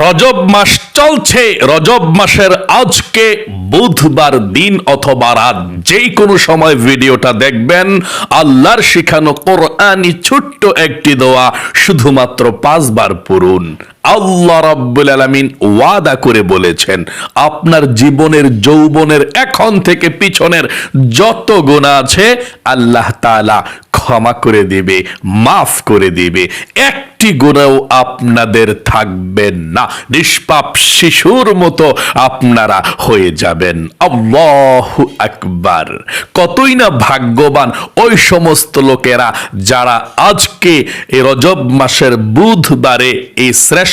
রজব মাস চলছে, রজব মাসের আজকে বুধবার দিন অথবা রাত যেই কোনো সময় ভিডিওটা দেখবেন। আল্লাহর শিখানো কোরআনি ছোট্ট একটি দোয়া, শুধুমাত্র পাঁচবার পড়ুন। আল্লাহ রাব্বুল আলামিন ওয়াদা করে বলেছেন, আপনার জীবনের যৌবনের এখন থেকে পিছনের যত গুণা আছে, আল্লাহ তাআলা ক্ষমা করে দিবে, মাফ করে দিবে। একটি গুণাও আপনাদের থাকবে না। নিষ্পাপ শিশুর মতো আপনারা হয়ে যাবেন। আল্লাহু আকবার। কতই না ভাগ্যবান ওই সমস্ত লোকেরা যারা আজকে এই রজব মাসের বুধবারে এই শ্রেষ্ঠ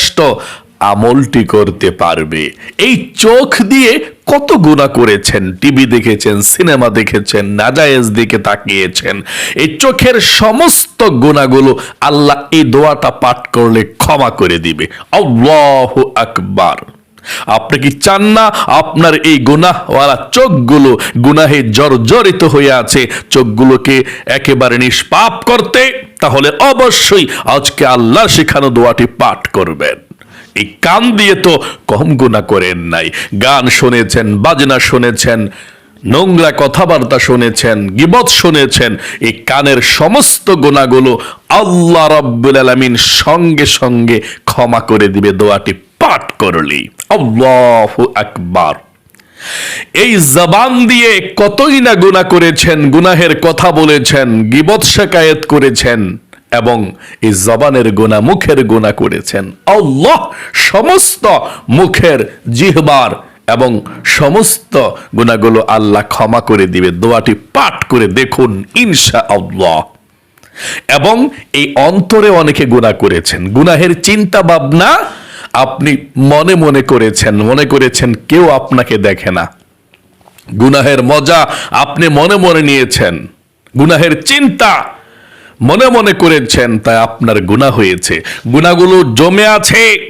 আমলটি করতে পারবে। এই চোখ দিয়ে কত গুণা করেছেন টিভি দেখেছেন সিনেমা দেখেছেন, নাজায়েজ দিকে তাকিয়েছেন, এই চোখের সমস্ত গুণাগুলো আল্লাহ এই দোয়াটা পাঠ করলে ক্ষমা করে দিবে। আল্লাহ আকবার। আপনি কি চান না, আপনার এই গুনাহওয়ালা চোখগুলো গুনাহে জর্জরিত হয়ে আছে। চোখগুলোকে একেবারে নিষ্পাপ করতে, তাহলে অবশ্যই আজকে আল্লাহ শেখানো দোয়াটি পাঠ করবেন। এই কান দিয়ে তো কম গুণা করেন নাই। গান শুনেছেন, বাজনা শুনেছেন, নোংরা কথাবার্তা শুনেছেন, গিবত শুনেছেন, এই কানের সমস্ত গুণাগুলো আল্লাহ রাব্বুল আলামিন সঙ্গে সঙ্গে ক্ষমা করে দিবে দোয়াটি পাঠ করলি। আল্লাহু আকবার। এই জবান দিয়ে কতই না গুনাহ করেছেন, গুনাহের কথা বলেছেন, গিবত শেকায়েত করেছেন এবং এই জবানের গুণা মুখের গুণা করেছেন। আল্লাহ সমস্ত মুখের জিহবার এবং সমস্ত গুণাগুলো আল্লাহ ক্ষমা করে দিবে। দোয়াটি পাঠ করে দেখুন ইনশা আল্লাহ এবং এই অন্তরে অনেকে গুণা করেছেন। গুনাহের চিন্তা ভাবনা আপনি মনে মনে করেছেন মনে করেছেন কেউ আপনাকে দেখে না। গুনাহের মজা আপনি মনে মনে নিয়েছেন। গুনাহের চিন্তা মনে মনে করেছেন, তাই আপনার গুণা হয়েছে। গুণাগুলো জমে আছে।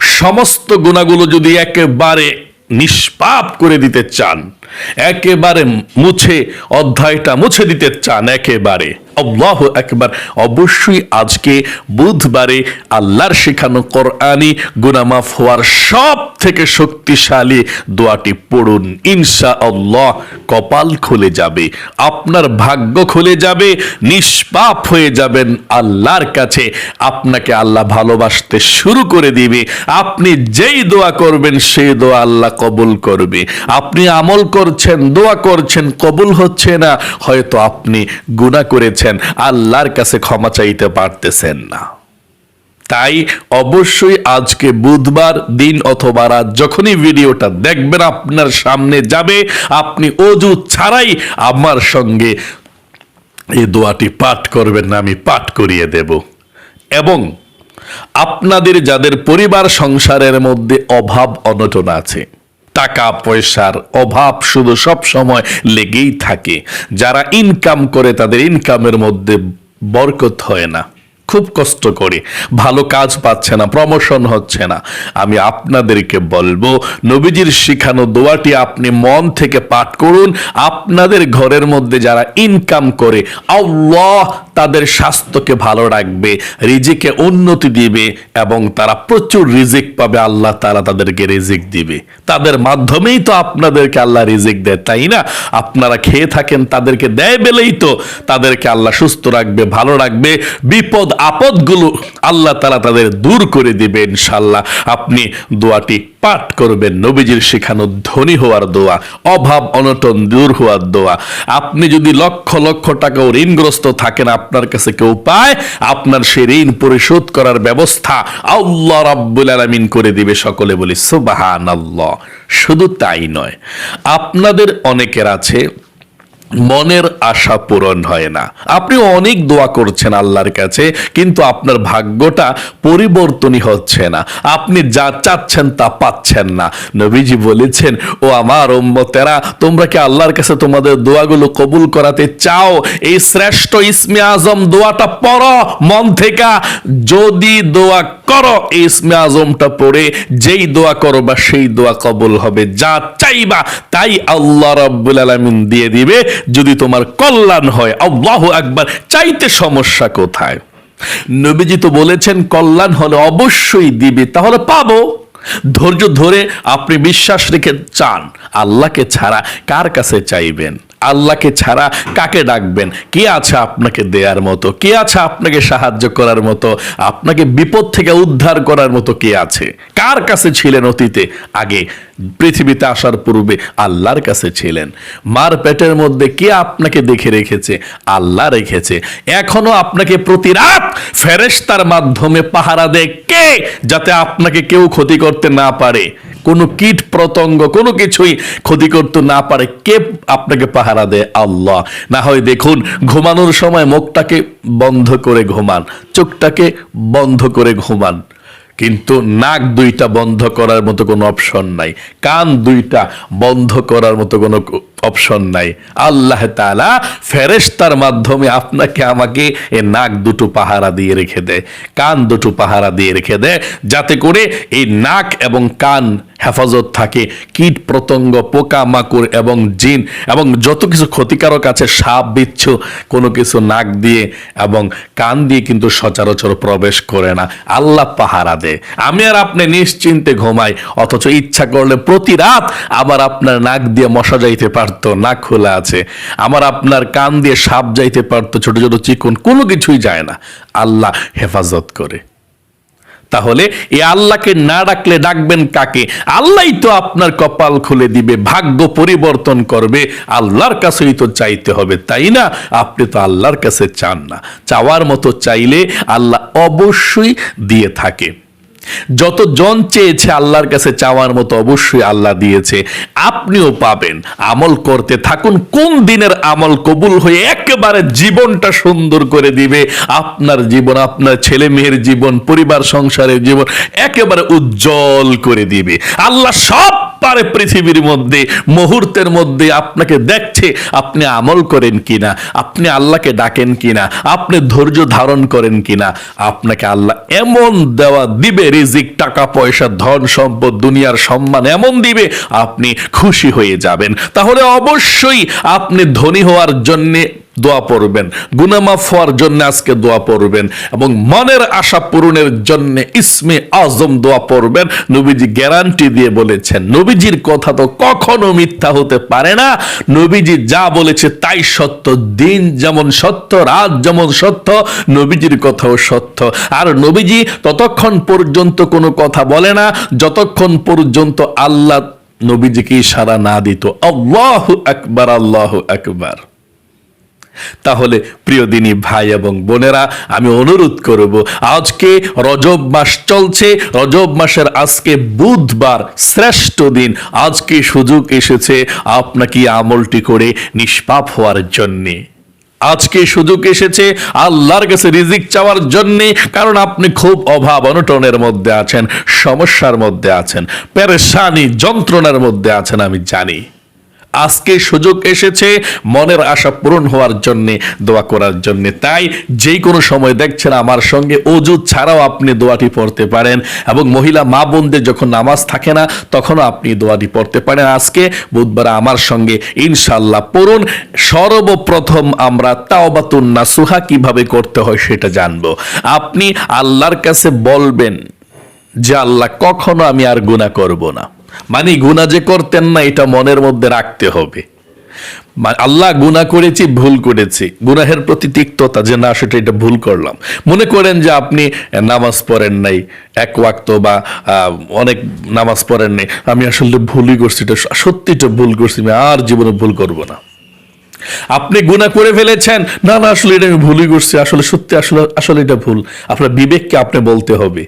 সমস্ত গুণাগুলো যদি একেবারে নিষ্পাপ করে দিতে চান, একেবারে মুছে, অধ্যায়টা মুছে দিতে চান, একেবারে। আল্লাহ একবার অবশ্যই আজকে বুধবারে আল্লাহর শেখানো কোরআনি গুনামাফ হওয়ার সব থেকে শক্তিশালী দোয়াটি পড়ুন। ইনশা আল্লাহ কপাল খুলে যাবে, আপনার ভাগ্য খুলে যাবে, নিষ্পাপ হয়ে যাবেন আল্লাহর কাছে। আপনাকে আল্লাহ ভালোবাসতে শুরু করে দিবে। আপনি যেই দোয়া করবেন সেই দোয়া আল্লাহ কবুল করবে। আপনি আমল করছেন, দোয়া করছেন, কবুল হচ্ছে না। হয়তো আপনি গুনাহ করেছেন আল্লাহর কাছে ক্ষমা চাইতে পারতেছেন না। তাই অবশ্যই আজকে বুধবার দিন অথবা রাত যখনই ভিডিওটা দেখবেন, আপনার সামনে যাবে, আপনি অজু ছাড়াই আমার সঙ্গে এই দোয়াটি পাঠ করবেন না আমি পাঠ করিয়ে দেব। এবং আপনাদের, যাদের পরিবার সংসারের মধ্যে অভাব, অনটন আছে টাকা পয়সার অভাব শুধু সব সময় লেগেই থাকে। যারা ইনকাম করে তাদের ইনকামের মধ্যে বরকত হয় না। খুব কষ্ট করে। ভালো কাজ পাচ্ছে না প্রমোশন হচ্ছে না। আমি আপনাদেরকে বলব, নবীজির শিখানো দোয়াটি আপনি মন থেকে পাঠ করুন। আপনাদের ঘরের মধ্যে যারা ইনকাম করে, আল্লাহ তাদের স্বাস্থ্যকে ভালো রাখবে, রিজিকে উন্নতি দিবে এবং তারা প্রচুর রিজিক পাবে, আল্লাহ তারা তাদেরকে রিজিক দিবে। তাদের মাধ্যমেই তো আপনাদেরকে আল্লাহ রিজিক দেয়, তাই না? আপনারা খেয়ে থাকেন, তাদেরকে দেয় বলেই তো তাদেরকে আল্লাহ সুস্থ রাখবে, ভালো রাখবে। বিপদ, আপদগুলো আল্লাহ তারা তাদের দূর করে দিবে ইনশাল্লাহ আপনি দোয়াটি পাঠ করবেন। নবীজির শেখানো ধনী হওয়ার দোয়া, অভাব অনটন দূর হওয়ার দোয়া। আপনি যদি লক্ষ লক্ষ টাকা ঋণগ্রস্ত থাকেন, আপনার কাছে কেউ পায়? আপনার সেই ঋণ পরিশোধ করার ব্যবস্থা আল্লাহ রাব্বুল আলামিন করে দিবে সকলে বলি সুবাহান শুধু তাই নয়, আপনাদের অনেকের আছে মনের আশা পূরণ হয় না। আপনি অনেক দোয়া করছেন আল্লাহর কাছে, কিন্তু আপনার ভাগ্যটা পরিবর্তনই হচ্ছে না। আপনি যা চাচ্ছেন তা পাচ্ছেন না। নবীজি বলেছেন, ও আমার উম্মতেরা, তোমরা কি আল্লাহর কাছে তোমাদের দোয়াগুলো কবুল করাতে চাও? এই শ্রেষ্ঠ ইসমে আজম দোয়াটা পড়ো মন থেকে। যদি দোয়া করো। এই ইসমে আজমটা পড়ে, যেই দোয়া করো বা সেই দোয়া কবুল হবে। যা চাইবা, তাই আল্লাহ রাব্বুল আলামিন দিয়ে দিবে। যদি তোমার কল্যাণ হয়, আল্লাহু আকবার, চাইতে সমস্যা কোথায়? নবীজি তো বলেছেন, কল্যাণ হলে অবশ্যই দিবে, তাহলে পাবো। ধৈর্য ধরে আপনি বিশ্বাস রেখে চান, আল্লাহকে ছাড়া কার কাছে চাইবেন? আল্লাহকে ছাড়া কাকে ডাকবেন? কে আছে আপনাকে দেয়ার মতো? কে আছে আপনাকে সাহায্য করার মতো? আপনাকে বিপদ থেকে উদ্ধার করার মতো কে আছে? কার কাছে ছিলেন অতীতে? আগে পৃথিবীতে আসার পূর্বে আল্লাহর কাছে ছিলেন। মার পেটের মধ্যে কে আপনাকে দেখে রেখেছে? আল্লাহ রেখেছে। এখনও আপনাকে প্রতি রাত ফেরেশতার মাধ্যমে পাহারা দেয় কে? যাতে আপনাকে কেউ ক্ষতি করতে না পারে। কোনো কীট প্রতঙ্গ কোনো কিছুই ক্ষতি করতে না পারে। কে আপনাকে পাহারা দেয়? আল্লাহ। না হয় দেখুন, ঘুমানোর সময় মুখটাকে বন্ধ করে ঘুমান, চোখটাকে বন্ধ করে ঘুমান। কিন্তু নাক দুইটা বন্ধ করার মতো কোনো অপশন নাই। কান দুইটা বন্ধ করার মতো কোনো অপশন নাই। আল্লাহ তাআলা ফেরেস্তার মাধ্যমে আপনাকে আমাকে এ নাক দুটো পাহারা দিয়ে রেখে দেয়, কান দুটো পাহারা দিয়ে রেখে দেয়, যাতে করে এই নাক এবং কান হেফাজত থাকে। কীট পতঙ্গ পোকা মাকড় এবং জিন এবং যত কিছু ক্ষতিকারক আছে, সাপ, বিচ্ছু, কোনো কিছু নাক দিয়ে এবং কান দিয়ে কিন্তু সচরাচর প্রবেশ করে না। আল্লাহ পাহারা দেয়। আমি আর আপনি নিশ্চিন্তে ঘুমাই, অথচ ইচ্ছা করলে প্রতি রাত আবার আপনার নাক দিয়ে মশা যাইতে পারতো, নাক খোলা আছে। আমার আপনার কান দিয়ে সাপ যাইতে পারতো, ছোট ছোট চিকুন, কোনো কিছুই যায় না। আল্লাহ হেফাজত করে। তাহলে এ আল্লাহকে না ডাকলে ডাকবেন কাকে? আল্লাহই তো আপনার কপাল খুলে দিবে, ভাগ্য পরিবর্তন করবে, আল্লাহর কাছেই তো চাইতে হবে, তাই না? আপনি তো আল্লাহর কাছে চান না। চাওয়ার মতো চাইলে আল্লাহ অবশ্যই দিয়ে থাকে। যত জন চেয়েছে আল্লাহর কাছে চাওয়ার মতো অবশ্যই আল্লাহ দিয়েছে। আপনিও পাবেন। আমল করতে থাকুন। কোন দিনের আমল কবুল হয়ে একেবারে জীবনটা সুন্দর করে দিবে? আপনার জীবন, আপনার ছেলে মেয়ের জীবন, পরিবার, সংসারের জীবন একেবারে উজ্জ্বল করে দিবে। আল্লাহ সব পারে পৃথিবীর মধ্যে, মুহূর্তের মধ্যে আপনাকে দেখছে আপনি আমল করেন কিনা, আপনি আল্লাহকে ডাকেন কিনা, আপনি ধৈর্য ধারণ করেন কিনা, আপনাকে আল্লাহ এমন দেওয়া দিবে, রিজিক, টাকা, পয়সা, ধন, সম্পদ, দুনিয়ার সম্মান এমন দিবে, আপনি খুশি হয়ে যাবেন। তাহলে অবশ্যই আপনি ধনী হওয়ার জন্যে দোয়া পড়বেন। গুনামাফ হওয়ার জন্য আজকে দোয়া পড়বেন এবং মনের আশা পূরণের জন্য ইসমে আজম দোয়া পড়বেন। নবীজি গ্যারান্টি দিয়ে বলেছেন, নবীজির কথা তো কখনো মিথ্যা হতে পারে না। নবীজি যা বলেছে তাই সত্য, দিন যেমন সত্য, রাত যেমন সত্য, নবীজির কথাও সত্য। আর নবীজি ততক্ষণ পর্যন্ত কোনো কথা বলে না, যতক্ষণ পর্যন্ত আল্লাহ নবীজিকে ইশারা না দিত। আল্লাহ আকবার আল্লাহ আকবার। তাহলে প্রিয় দিনী ভাই এবং বোনেরা, আমি অনুরোধ করব, আজকে রজব মাস চলছে। রজব মাসের আজকে বুধবার শ্রেষ্ঠ দিন। আজকে সুযোগ এসেছে আপনাকে আমলটি করে নিষ্পাপ হওয়ার জন্যে? আজকে সুযোগ এসেছে আল্লাহর কাছে রিজিক চাওয়ার জন্যে? কারণ আপনি খুব অভাব অনটনের মধ্যে আছেন, সমস্যার মধ্যে আছেন, পেরেশানি যন্ত্রণার মধ্যে আছেন, আমি জানি। আজকে সুযোগ এসেছে, মনের আশা পূরণ হওয়ার জন্য, দোয়া করার জন্য। তাই যেই কোনো সময় দেখছেন আমার সঙ্গে, অজু ছাড়াও আপনি দোয়াটি পড়তে পারেন এবং মহিলা মা বোনদের যখন নামাজ থাকে না, তখনও আপনি দোয়াটি পড়তে পারেন। আজকে বুধবার আমার সঙ্গে ইনশাল্লাহ পড়ুন। সর্বপ্রথম আমরা তাওবাতুন নাসুহা কীভাবে করতে হয় সেটা জানব। আপনি আল্লাহর কাছে বলবেন যে, আল্লাহ, কখনো আমি আর গুনাহ করব না। মানে গুনাহ যে করতেন না, এটা মনের মধ্যে রাখতে হবে। আল্লাহ গুনাহ করেছি, ভুল করেছি। গুনাহের প্রতি তিক্ততা যে না, সেটা এটা ভুল করলাম। মনে করেন যে আপনি নামাজ পড়েন নাই, এক ওয়াক্ত বা অনেক নামাজ পড়েন নাই, আমি আসলে ভুলই করছি, এটা সত্যিটা ভুল করছি, আমি আর জীবনে ভুল করব না। আপনি গুনাহ করে ফেলেছেন, না না, আসলে এটা আমি ভুলই করছি, আসলে সত্যি, আসলে আসলে এটা ভুল। আপনার বিবেককে আপনি বলতে হবে।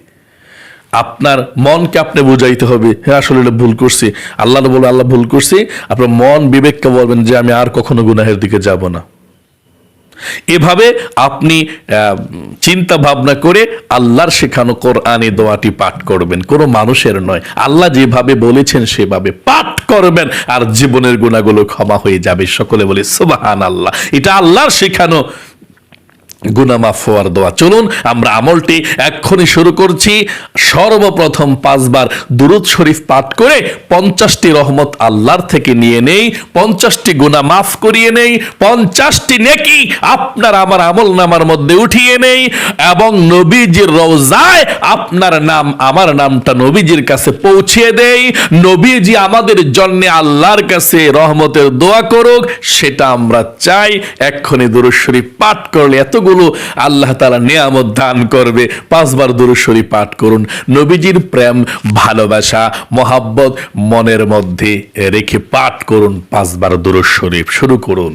আপনার মনকে আপনি বুঝাইতে হবে হ্যাঁ আসলে এটা ভুল করছি। আল্লাহ বলে আল্লাহ ভুল করছি। আপনার মন বিবেককে বলবেন যে, আমি আর কখনো গুনাহের দিকে যাব না। এভাবে আপনি চিন্তা ভাবনা করে আল্লাহর শেখানো কোরআনে দোয়াটি পাঠ করবেন। কোনো মানুষের নয়। আল্লাহ যেভাবে বলেছেন, সেভাবে পাঠ করবেন, আর জীবনের গুণাগুলো ক্ষমা হয়ে যাবে। সকলে বলে সুবাহান আল্লাহ এটা আল্লাহর শেখানো গুনা মাফ হওয়ার দোয়া। চলুন, আমরা আমলটি এক্ষুনি শুরু করছি। সর্বপ্রথম পাঁচবার দুরুদ শরীফ পাঠ করে পঞ্চাশটি রহমত আল্লাহর থেকে নিয়ে নেই, পঞ্চাশটি গুনা মাফ করিয়ে নেই, পঞ্চাশটি নেকি আপনার আমার আমল নামার মধ্যে উঠিয়ে নেই এবং নবীজির রওজায় আপনার নাম, আমার নামটা নবীজির কাছে পৌঁছিয়ে দেই। নবীজি আমাদের জন্যে আল্লাহর কাছে রহমতের দোয়া করুক, সেটা আমরা চাই। এক্ষুনি দুরুদ শরীফ পাঠ করলে এতগুলো আল্লাহ তালা নিয়ামত দান করবে। পাঁচবার দুরুশ্বরী পাঠ করুন। নবীজির প্রেম, ভালোবাসা, মহাব্বত মনের মধ্যে রেখে পাঠ করুন, পাঁচবার দুরুদ শরীফ। শুরু করুন।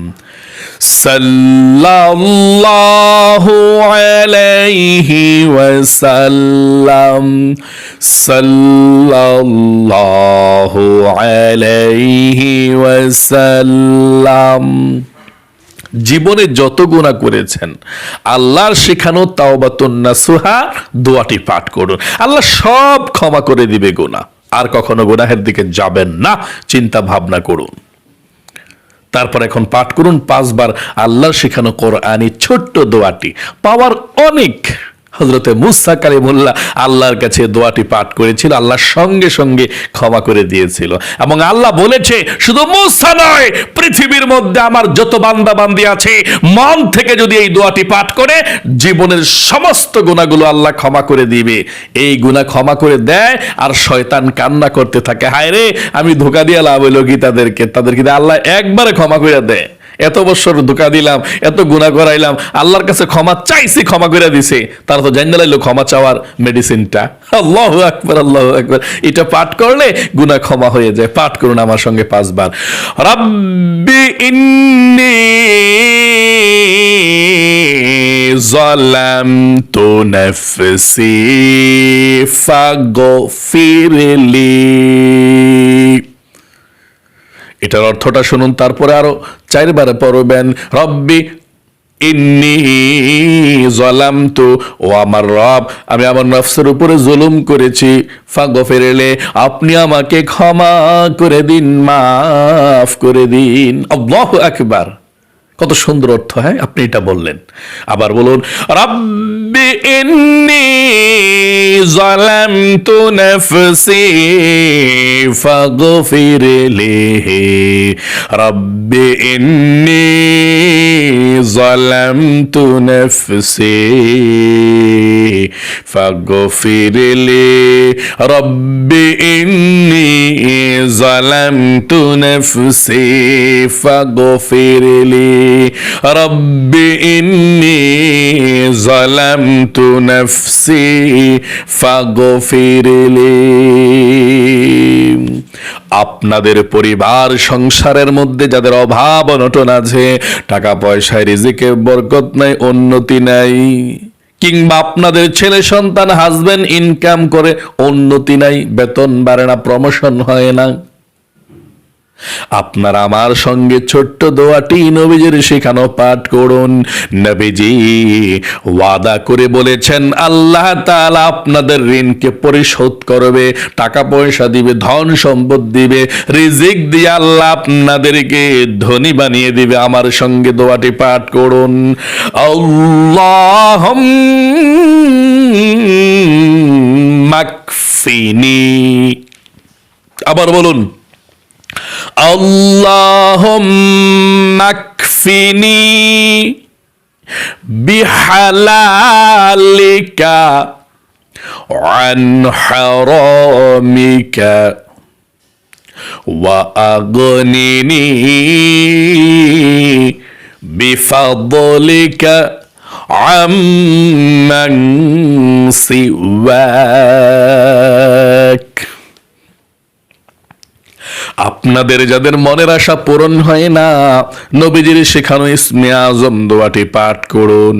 সাল্লাল্লাহু আলাইহি ওয়াসাল্লাম, সাল্লাল্লাহু আলাইহি ওয়াসাল্লাম। জীবনে যত গুণা করেছেন, আল্লাহর শেখানো তাওবাতুন নাসুহা, দোয়াটি পাঠ করুন। আল্লাহ সব ক্ষমা করে দিবে গুনাহ। আর কখনো গুনাহের দিকে যাবেন না, চিন্তা ভাবনা করুন। তারপর এখন পাঠ করুন পাঁচবার আল্লাহর শেখানো কোরআনি ছোট্ট দোয়াটি। পাওয়ার অনেক। হজরতে মুসা কালিমুল্লাহ আল্লাহর কাছে দোয়াটি পাঠ করেছিল, আল্লাহ সঙ্গে সঙ্গে ক্ষমা করে দিয়েছিল। এবং আল্লাহ বলেছে, শুধু মুসা নয়, পৃথিবীর মধ্যে আমার যত বান্দা বান্দি আছে, মন থেকে যদি এই দোয়াটি পাঠ করে, জীবনের সমস্ত গুণাগুলো আল্লাহ ক্ষমা করে দিবে। এই গুণা ক্ষমা করে দেয়, আর শয়তান কান্না করতে থাকে। হায় রে আমি ধোকা দিয়ে লাভ হইল কি তাদেরকে তাদেরকে আল্লাহ একবারে ক্ষমা করে দেয়। এত বছর ধোকা দিলাম এত গুণা করাইলাম আল্লাহর কাছে ক্ষমা চাইছি ক্ষমা করে দিছে তারা তো জানি লাইলো ক্ষমা চাওয়ার মেডিসিনটা আল্লাহ আকবর আল্লাহ আকবর এটা পাঠ করলে গুণা ক্ষমা হয়ে যায় পাঠ করুন আমার সঙ্গে পাঁচবার রাব্বি ইন্নি ظلمت نفسي فاغفر لي এটার অর্থটা শুনুন, তারপরে আরও চারবার পড়বেন, রব্বি ইন্নি জলাম তো ও আমার রব, আমি আমার নফসের উপরে জুলুম করেছি ফাঁকো ফেরেলে আপনি আমাকে ক্ষমা করে দিন, মাফ করে দিন। আল্লাহ আকবার। কত সুন্দর অর্থ হ্যাঁ? আপনি এটা বললেন। আবার বলুন, রাব্বি ইন্নি যালামতু নাফসি ফাগফির লিহি রাব্বি ইন্নি যালামতু নাফসি ফাগফির লি। রাব্বি ইন্নি যালামতু নাফসি ফাগফির লি। رب إني ظلمت نفسي فاغفر لي আপনাদের পরিবার সংসারের মধ্যে যাদের অভাব অনটন আছে টাকা পয়সায় রিজিকে বরকত নাই উন্নতি নাই কিংবা আপনাদের ছেলে সন্তান হাজবেন্ড ইনকাম করে উন্নতি নাই বেতন বাড়ে না প্রমোশন হয় না আপনার আমার সঙ্গে ছোট্ট দোয়াটি নবীজির শেখানো পাঠ করুন। নবীজি ওয়াদা করে বলেছেন, আল্লাহ তাআলা আপনাদের ঋণকে পরিশোধ করবে টাকা পয়সা দিবে ধন সম্পদ দিবে, রিজিক দিয়ে আল্লাহ আপনাদেরকে ধনী বানিয়ে দিবে। আমার সঙ্গে দোয়াটি পাঠ করুন। মাকফিনি আবার বলুন। اللهم اكفني بحلالك عن حرامك وأغنني بفضلك عمن سواك. আপনাদের যাদের মনের আশা পূরণ হয় না নবীজির শেখানো ইসমে আজম দোয়াটি পাঠ করুন।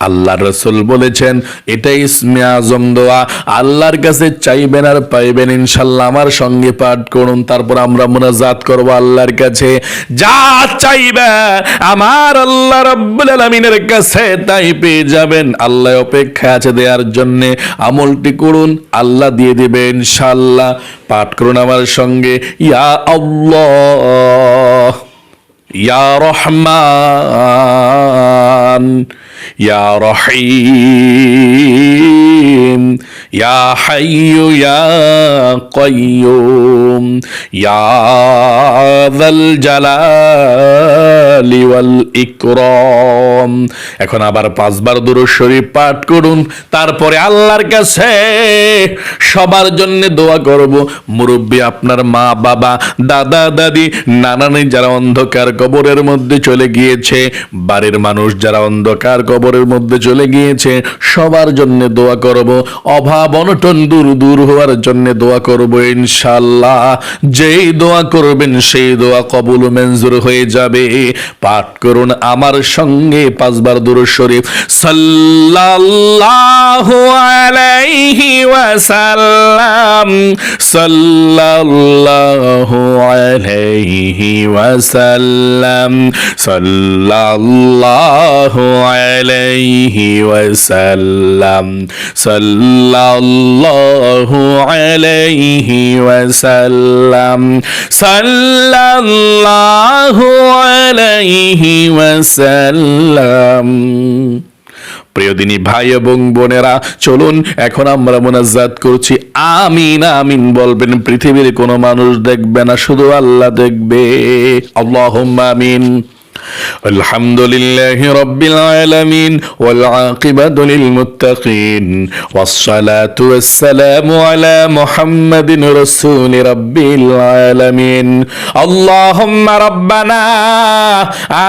আল্লাহ রসুল বলেছেন, এটাই ইসমে আজম দোয়া। আল্লাহর কাছে চাইবেন আর পাইবেন ইনশাল্লাহ। আমার সঙ্গে পাঠ করুন, তারপর আমরা মোনাজাত করব আল্লাহর কাছে। যা চাইবে আমার আল্লাহ রব্বুল আলামিনের কাছে তাই পেয়ে যাবেন। আল্লাহ অপেক্ষা আছে দেওয়ার জন্য। আমলটি করুন, আল্লাহ দিয়ে দিবে ইনশাল্লাহ। পাঠ করুন আমার সঙ্গে। ইয়া আল্লাহ, ইয়া রহমান। ইয়া রহিম হাইয়ু ইয়া কাইয়ুম ইয়া যাল জালালি ওয়াল ইকরাম। এখন আবার পাঁচবার দুরূদ শরীফ পাঠ করুন, তারপরে আল্লাহর কাছে সবার জন্য দোয়া করব। মুরব্বী, আপনার মা, বাবা, দাদা, দাদি, নানানি যারা অন্ধকার কবরের মধ্যে চলে গিয়েছে, বাড়ির মানুষ যারা অন্ধকার কবরের মধ্যে চলে গিয়েছে, সবার জন্য দোয়া করব। অভাব অনটন দূর দূর হওয়ার জন্য দোয়া করব ইনশাল্লাহ যেই দোয়া করবেন, সেই দোয়া কবুল মঞ্জুর হয়ে যাবে। পাঠ করুন আমার সঙ্গে পাঁচবার দূর শরীফ। সাল্লাল্লাহু আলাইহি ওয়াসাল্লাম, সাল্লাল্লাহু আলাইহি ওয়াসাল্লাম, সাল্লাল্লাহু আলাইহি ওয়াসাল্লাম, সাল্লাল্লাহু আলাইহি ওয়াসাল্লাম। সাল্লাল্লাহু আলাইহি ওয়াসাল্লাম। প্রিয় দিনী ভাই এবং বোনেরা, চলুন এখন আমরা মোনাজাত করছি। আমিন আমিন বলবেন, পৃথিবীর কোনো মানুষ দেখবে না, শুধু আল্লাহ দেখবে। আল্লাহ আমিন। الحمد لله رب العالمين والعاقبة للمتقين والصلاة والسلام على محمد رسول رب العالمين اللهم ربنا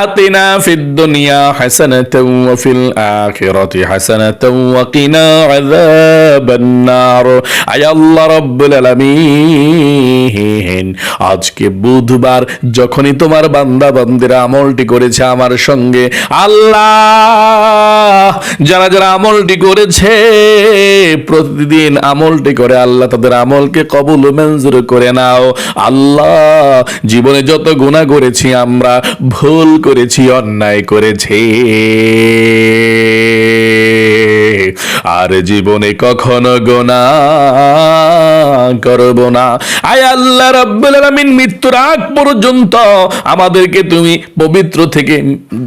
آتنا في الدنيا حسنة وفي الآخرة حسنة وقنا عذاب النار أي الله رب العالمين আজকে বুধবার যখনই তোমার বান্দা বান্দিরা আমলটি করেছে আমার সঙ্গে। আল্লাহ, যারা যারা আমলটি করেছে, প্রতিদিন আমলটি করে, আল্লাহ তাদের আমলকে কবুল মঞ্জুর করে নাও। আল্লাহ, জীবনে যত গুণা করেছি আমরা, ভুল করেছি, অন্যায় করেছি। আর জীবনে কখনো গোনা করব না। আয় আল্লাহ রাব্বুল আলামিন, মৃত্যুর আগ পর্যন্ত আমাদেরকে তুমি পবিত্র থেকে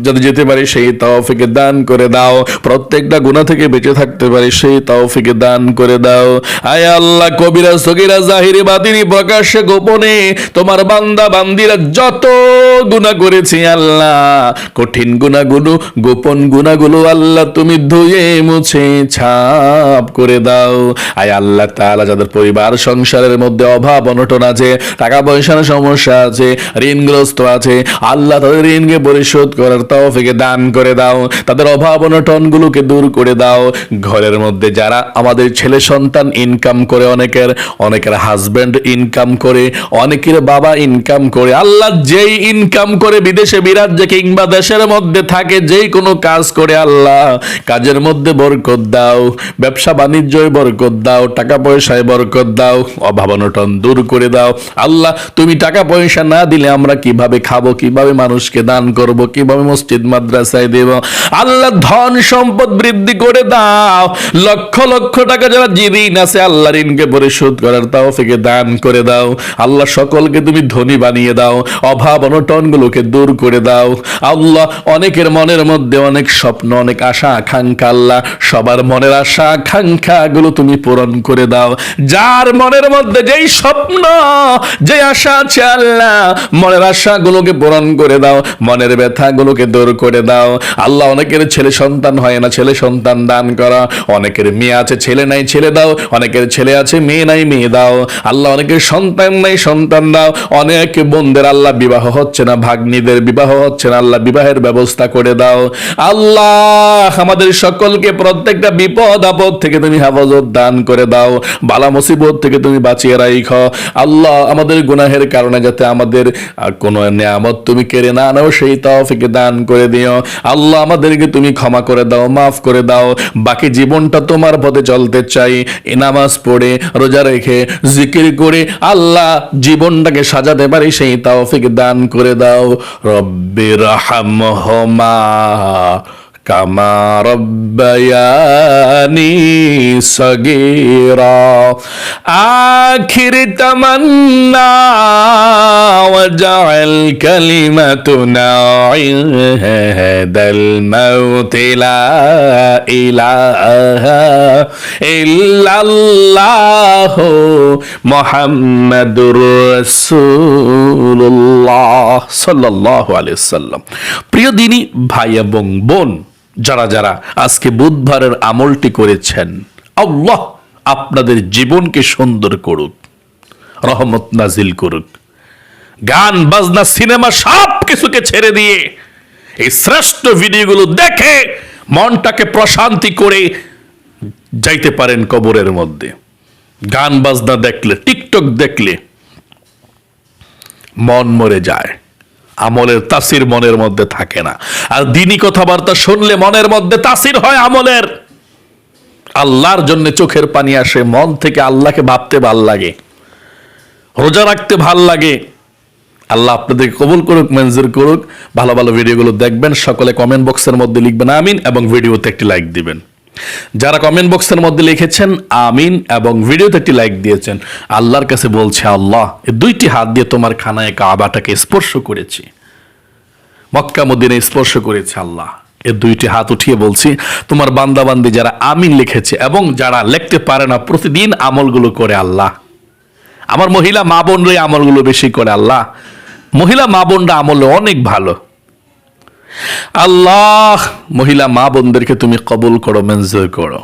যাতে যেতে পারি, সেই তৌফিকে দান করে দাও। প্রত্যেকটা গুনাহ থেকে বেঁচে থাকতে পারি, সেই তৌফিকে দান করে দাও। আয় আল্লাহ, কবিরা, সগিরা, জাহিরি, বাতিনি, প্রকাশ্যে, গোপনে তোমার বান্দা, বান্দিরা যত গুনাহ করেছি আল্লাহ, কঠিন গুনাহগুলো, গোপন গুনাহগুলো আল্লাহ তুমি ধুয়ে মুছে, ছাপ করে দাও। আয় আল্লাহ তাআলা, যাদের পরিবার, সংসারের মধ্যে অভাব, অনটন আছে, টাকা পয়সার সমস্যা আছে, ঋণগ্রস্ত আছে, আল্লাহ তাদের ঋণকে পরিশোধ করার তৌফিকে দান করে দাও। তাদের অভাব অনটন গুলোকে দূর করে দাও। ঘরের মধ্যে যারা আমাদের ছেলে সন্তান ইনকাম করে, অনেকের অনেকের হাজবেন্ড ইনকাম করে, অনেকের বাবা ইনকাম করে, আল্লাহ যেই ইনকাম করে বিদেশে বিরাজ্যে কিংবা দেশের মধ্যে থাকে, যেই কোনো কাজ করে আল্লাহ, কাজের মধ্যে বরকত দাও। ব্যবসা বাণিজ্যয় বরকত দাও, টাকা পয়সায় বরকত দাও, অভাব অনটন দূর করে দাও। আল্লাহ, তুমি টাকা পয়সা না দিলে আমরা কীভাবে খাব, কীভাবে মানুষকে দান করব, কীভাবে মসজিদ, মাদ্রাসায় দেব? আল্লাহ ধন সম্পদ বৃদ্ধি করে দাও। লক্ষ লক্ষ টাকা যারা ঋণ আছে আল্লাহ ঋণকে পরিশোধ করার তাও থেকে দান করে দাও। আল্লাহ সকলকে তুমি ধনী বানিয়ে দাও। অভাব অনটন গুলোকে দূর করে দাও। আল্লাহ অনেকের মনের মধ্যে অনেক স্বপ্ন, অনেক আশা, আকাঙ্ক্ষা, আল্লাহ সবার মনের আশা আকাঙ্ক্ষা গুলো তুমি পূরণ করে দাও। যার মনের মধ্যে যেই স্বপ্ন যে আশা আছে, আল্লাহ মনের আশা গুলোকে পূরণ করে দাও। মনের ব্যথা গুলোকে দূর করে দাও। আল্লাহ অনেকের ছেলে সন্তান হয় না, ছেলে সন্তান দান করা। অনেকের মেয়ে আছে, ছেলে নাই, ছেলে দাও। অনেকের ছেলে আছে, মেয়ে নাই, মেয়ে দাও। আল্লাহ অনেকের সন্তান নাই, সন্তান দাও। অনেক বোনদের আল্লাহ বিবাহ হচ্ছে না, ভাগ্নিদের বিবাহ হচ্ছে না, আল্লাহ বিবাহের ব্যবস্থা করে দাও। আল্লাহ, আমাদের সকলকে প্রত্যেকটা বিপদ, আপদ থেকে তুমি হেফাজত দান করে দাও। বালা মুসিবত থেকে তুমি বাঁচিয়ে রাইখ। আল্লাহ, আমাদের গুনাহের কারণে যাতে আমাদের কোনো নিয়ামত তুমি কেড়ে না নাও সেই তাওফিকে দান করে দিও। আল্লাহ আমাদেরকে তুমি ক্ষমা করে দাও, মাফ করে দাও। বাকি জীবনটা তোমার পথে চলতে চাই। নামাজ পড়ে, রোজা রেখে, জিকির করে আল্লাহ জীবনটাকে সাজাতে পারি, সেই তৌফিক দান করে দাও। রব্বির হামহমা কামা রব্বায়ানি সগীরা আখির তামান্না وجعل كلمتنا عند الموت لا إله إلا الله محمد رسول الله صلى الله عليه وسلم প্রিয় দিনী ভাই এবং বোন যারা যারা আজকে বুধবারের আমলটি করেছেন, আল্লাহ আপনাদের জীবনকে সুন্দর করুক, রহমত নাজিল করুক। গান, বাজনা, সিনেমা সব কিছুকে ছেড়ে দিয়ে এই শ্রেষ্ঠ ভিডিওগুলো দেখে মনটাকে প্রশান্তি করে যাইতে পারেন কবরের মধ্যে। গান, বাজনা দেখলে, টিকটক দেখলে মন মরে যায়। আমলের তাসির মনের মধ্যে থাকে না। আর দিনই কথাবার্তা শুনলে মনের মধ্যে তাসির হয় আমলের। আল্লাহর জন্য চোখের পানি আসে, মন থেকে আল্লাহকে ভাবতে ভালো লাগে, রোজা রাখতে ভালো লাগে। আল্লাহ আপনাদেরকে কবুল করুক, মঞ্জুর করুক। ভালো ভালো ভিডিওগুলো দেখবেন, সকলে কমেন্ট বক্সের মধ্যে লিখবেন, আমিন, এবং ভিডিওতে একটি লাইক দিবেন। যারা কমেন্ট বক্সের মধ্যে লিখেছেন, আমিন, এবং ভিডিওতে একটি লাইক দিয়েছেন, আল্লাহর কাছে বলছে, আল্লাহ দুইটি হাত দিয়ে তোমার খানায় কাবাটাকে স্পর্শ করেছি। মক্কা মদিনে স্পর্শ করেছে আল্লাহ। এর দুইটি হাত উঠিয়ে বলছি, তোমার বান্দাবান্দি যারা আমিন লিখেছে এবং যারা লিখতে পারে না, প্রতিদিন আমলগুলো করে আল্লাহ। আমার মহিলা মা বোনরাই আমলগুলো বেশি করে আল্লাহ। মহিলা মা বোনরা আমলে অনেক ভালো। আল্লাহ, মহিলা মা বোনদেরকে তুমি কবুল করো মঞ্জুর করো।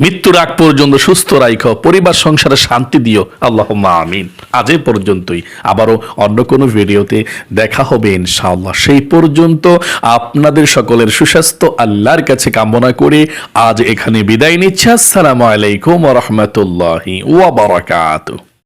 মৃত্যুর আগ পর্যন্ত সুস্থ রাইখো, পরিবার, সংসারে শান্তি দিও। আল্লাহ আমিন। আজ পর্যন্তই। আবারও অন্য কোনো ভিডিওতে দেখা হবে ইনশাআল্লাহ। সেই পর্যন্ত আপনাদের সকলের সুস্বাস্থ্য, আল্লাহর কাছে কামনা করে আজ এখানে বিদায় নিচ্ছি। আসসালামু আলাইকুম রহমতুল্লাহি ওয়া বারাকাতুহু।